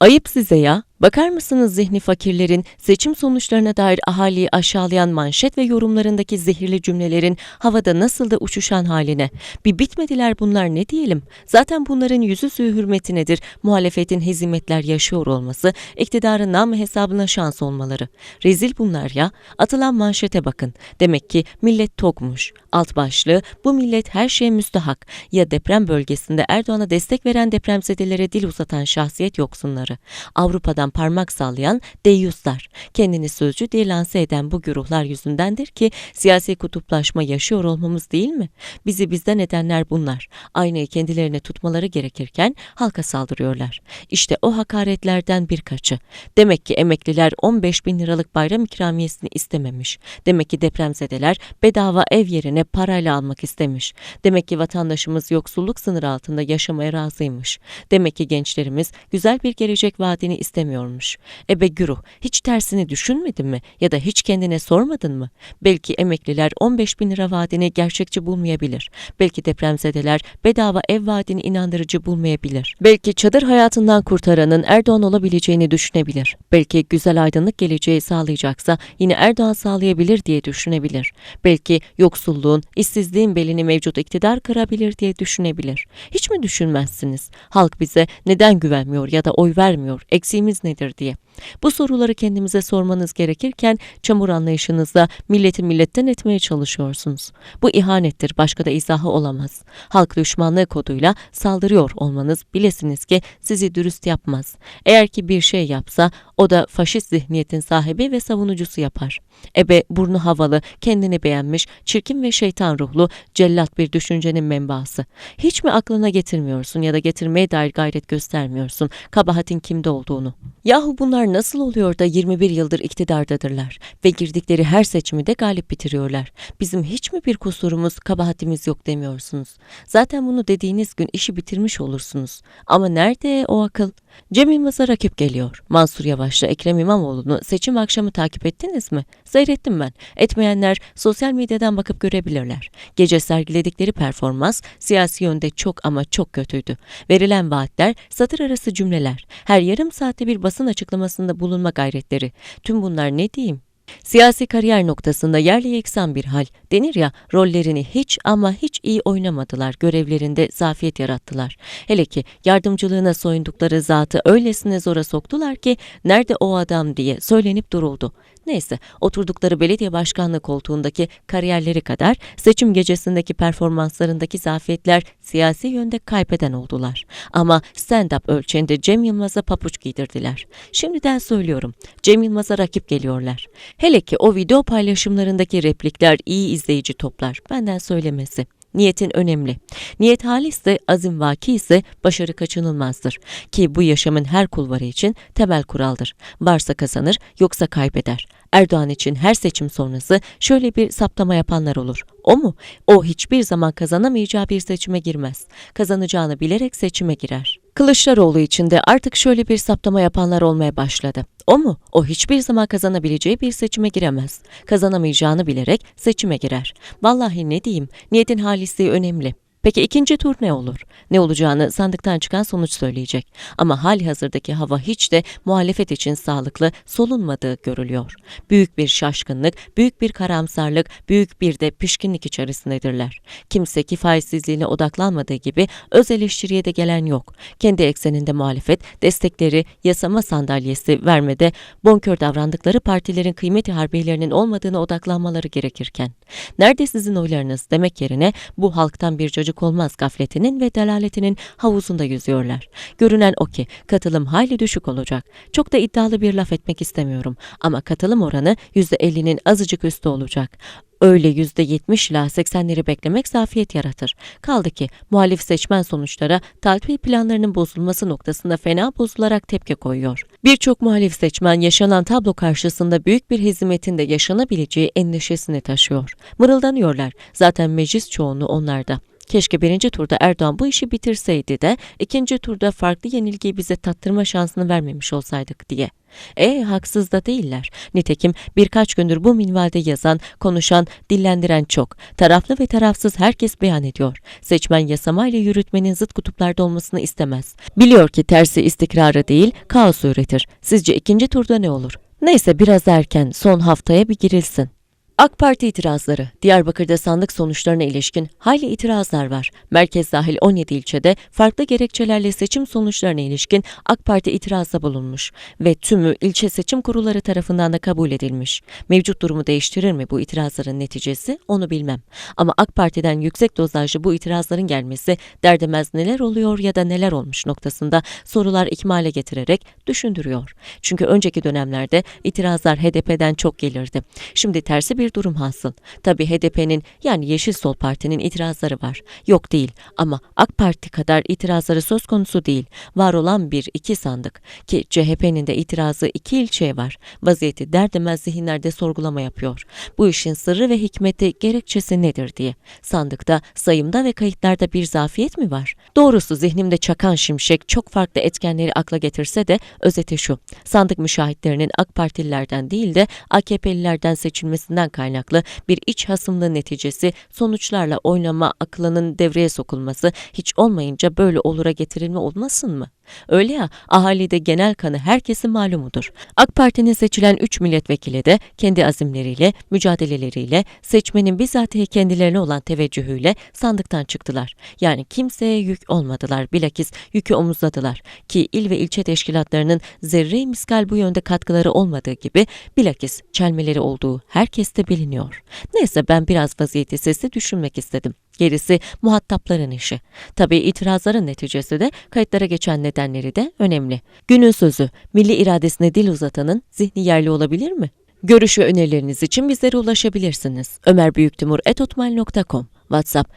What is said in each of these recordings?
Ayıp size ya. Bakar mısınız zihni fakirlerin seçim sonuçlarına dair ahaliyi aşağılayan manşet ve yorumlarındaki zehirli cümlelerin havada nasıl da uçuşan haline. Bir bitmediler bunlar ne diyelim. Zaten bunların yüzü suyu hürmeti nedir? Muhalefetin hezimetler yaşıyor olması, iktidarın namı hesabına şans olmaları. Rezil bunlar ya. Atılan manşete bakın. Demek ki millet tokmuş. Alt başlığı bu millet her şeye müstahak. Ya deprem bölgesinde Erdoğan'a destek veren depremzedelere dil uzatan şahsiyet yoksunları. Avrupa'dan parmak sallayan deyyuslar. Kendini sözcü diye lanse eden bu güruhlar yüzündendir ki siyasi kutuplaşma yaşıyor olmamız değil mi? Bizi bizden edenler bunlar. Aynayı kendilerine tutmaları gerekirken halka saldırıyorlar. İşte o hakaretlerden birkaçı. Demek ki emekliler 15 bin liralık bayram ikramiyesini istememiş. Demek ki depremzedeler bedava ev yerine parayla almak istemiş. Demek ki vatandaşımız yoksulluk sınırı altında yaşamaya razıymış. Demek ki gençlerimiz güzel bir gelecek vaadini istemiyormuş. Ebe güruh hiç tersini düşünmedin mi ya da hiç kendine sormadın mı? Belki emekliler 15 bin lira vaadini gerçekçi bulmayabilir. Belki depremzedeler bedava ev vaadini inandırıcı bulmayabilir. Belki çadır hayatından kurtaranın Erdoğan olabileceğini düşünebilir. Belki güzel aydınlık geleceği sağlayacaksa yine Erdoğan sağlayabilir diye düşünebilir. Belki yoksulluğun, işsizliğin belini mevcut iktidar kırabilir diye düşünebilir. Hiç mi düşünmezsiniz? Halk bize neden güvenmiyor ya da oy vermiyor, eksiğimiz nedir diye. Bu soruları kendimize sormanız gerekirken çamur anlayışınızla milleti milletten etmeye çalışıyorsunuz. Bu ihanettir, başka da izahı olamaz. Halk düşmanlığı koduyla saldırıyor olmanız bilesiniz ki sizi dürüst yapmaz. Eğer ki bir şey yapsa o da faşist zihniyetin sahibi ve savunucusu yapar. Ebe burnu havalı, kendini beğenmiş, çirkin ve şeytan ruhlu, cellat bir düşüncenin menbaası. Hiç mi aklına getirmiyorsun ya da getirmeye dair gayret göstermiyorsun kabahatin kimde olduğunu? Yahu bunlar nasıl oluyor da 21 yıldır iktidardadırlar ve girdikleri her seçimi de galip bitiriyorlar. Bizim hiç mi bir kusurumuz, kabahatimiz yok demiyorsunuz. Zaten bunu dediğiniz gün işi bitirmiş olursunuz. Ama nerede o akıl? Cem Yılmaz'a rakip geliyor. Mansur Yavaş'la Ekrem İmamoğlu'nu seçim akşamı takip ettiniz mi? Seyrettim ben. Etmeyenler sosyal medyadan bakıp görebilirler. Gece sergiledikleri performans siyasi yönde çok ama çok kötüydü. Verilen vaatler satır arası cümleler. Her yarım saatte bir basın açıklamasında bulunma gayretleri. Tüm bunlar ne diyeyim? Siyasi kariyer noktasında yerli yeksan bir hal. Denir ya rollerini hiç ama hiç iyi oynamadılar. Görevlerinde zafiyet yarattılar. Hele ki yardımcılığına soyundukları zatı öylesine zora soktular ki nerede o adam diye söylenip duruldu. Neyse oturdukları belediye başkanlığı koltuğundaki kariyerleri kadar seçim gecesindeki performanslarındaki zafiyetler siyasi yönde kaybeden oldular. Ama stand-up ölçeğinde Cem Yılmaz'a papuç giydirdiler. Şimdiden söylüyorum Cem Yılmaz'a rakip geliyorlar. Hele ki o video paylaşımlarındaki replikler iyi izleyici toplar. Benden söylemesi. Niyetin önemli. Niyet halisse, azim vaki ise başarı kaçınılmazdır. Ki bu yaşamın her kulvarı için temel kuraldır. Varsa kazanır, yoksa kaybeder. Erdoğan için her seçim sonrası şöyle bir saptama yapanlar olur. O mu? O hiçbir zaman kazanamayacağı bir seçime girmez. Kazanacağını bilerek seçime girer. Kılıçdaroğlu için de artık şöyle bir saptama yapanlar olmaya başladı. O mu? O hiçbir zaman kazanabileceği bir seçime giremez. Kazanamayacağını bilerek seçime girer. Vallahi ne diyeyim, niyetin halisliği önemli. Peki ikinci tur ne olur? Ne olacağını sandıktan çıkan sonuç söyleyecek. Ama hali hazırdaki hava hiç de muhalefet için sağlıklı solunmadığı görülüyor. Büyük bir şaşkınlık, büyük bir karamsarlık, büyük bir de pişkinlik içerisindedirler. Kimse kifayetsizliğine odaklanmadığı gibi öz eleştiriye de gelen yok. Kendi ekseninde muhalefet destekleri yasama sandalyesi vermede bonkör davrandıkları partilerin kıymeti harbiyelerinin olmadığına odaklanmaları gerekirken. Nerede sizin oylarınız demek yerine bu halktan bir cacık olmaz gafletinin ve delaletinin havuzunda yüzüyorlar. Görünen o ki katılım hayli düşük olacak. Çok da iddialı bir laf etmek istemiyorum ama katılım oranı %50'nin azıcık üstü olacak. Öyle %70 ila 80'leri beklemek zafiyet yaratır. Kaldı ki muhalif seçmen sonuçlara talpi planlarının bozulması noktasında fena bozularak tepki koyuyor. Birçok muhalif seçmen yaşanan tablo karşısında büyük bir hezimetin de yaşanabileceği endişesini taşıyor. Mırıldanıyorlar. Zaten meclis çoğunluğu onlarda. Keşke birinci turda Erdoğan bu işi bitirseydi de ikinci turda farklı yenilgiyi bize tattırma şansını vermemiş olsaydık diye. E haksız da değiller. Nitekim birkaç gündür bu minvalde yazan, konuşan, dillendiren çok. Taraflı ve tarafsız herkes beyan ediyor. Seçmen yasamayla yürütmenin zıt kutuplarda olmasını istemez. Biliyor ki tersi istikrarı değil, kaos üretir. Sizce ikinci turda ne olur? Neyse biraz erken, son haftaya bir girilsin. AK Parti itirazları. Diyarbakır'da sandık sonuçlarına ilişkin hayli itirazlar var. Merkez dahil 17 ilçede farklı gerekçelerle seçim sonuçlarına ilişkin AK Parti itirazda bulunmuş ve tümü ilçe seçim kurulları tarafından da kabul edilmiş. Mevcut durumu değiştirir mi bu itirazların neticesi onu bilmem. Ama AK Parti'den yüksek dozajlı bu itirazların gelmesi derdemez neler oluyor ya da neler olmuş noktasında sorular ikmale getirerek düşündürüyor. Çünkü önceki dönemlerde itirazlar HDP'den çok gelirdi. Şimdi tersi bir durum hasıl. Tabii HDP'nin yani Yeşil Sol Parti'nin itirazları var. Yok değil ama AK Parti kadar itirazları söz konusu değil. Var olan bir iki sandık ki CHP'nin de itirazı iki ilçeye var. Vaziyeti derdemez zihinlerde sorgulama yapıyor. Bu işin sırrı ve hikmeti gerekçesi nedir diye. Sandıkta, sayımda ve kayıtlarda bir zafiyet mi var? Doğrusu zihnimde çakan şimşek çok farklı etkenleri akla getirse de özeti şu. Sandık müşahitlerinin AK Partililerden değil de AKP'lilerden seçilmesinden kaynaklı bir iç hasımlığı neticesi sonuçlarla oynama aklının devreye sokulması hiç olmayınca böyle olura getirilme olmasın mı? Öyle ya, ahalide genel kanı herkesin malumudur. AK Parti'nin seçilen 3 milletvekili de kendi azimleriyle, mücadeleleriyle, seçmenin bizatihi kendilerine olan teveccühüyle sandıktan çıktılar. Yani kimseye yük olmadılar, bilakis yükü omuzladılar. Ki il ve ilçe teşkilatlarının zerre miskal bu yönde katkıları olmadığı gibi bilakis çelmeleri olduğu herkeste biliniyor. Neyse ben biraz vaziyeti sesli düşünmek istedim. Gerisi muhatapların işi. Tabii itirazların neticesi de kayıtlara geçen nedenleri de önemli. Günün sözü, milli iradesine dil uzatanın zihni yerli olabilir mi? Görüş ve önerileriniz için bizlere ulaşabilirsiniz. ömerbüyüktimur.com WhatsApp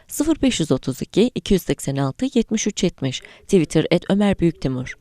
0532 286 7370 Twitter et Ömer Büyüktimur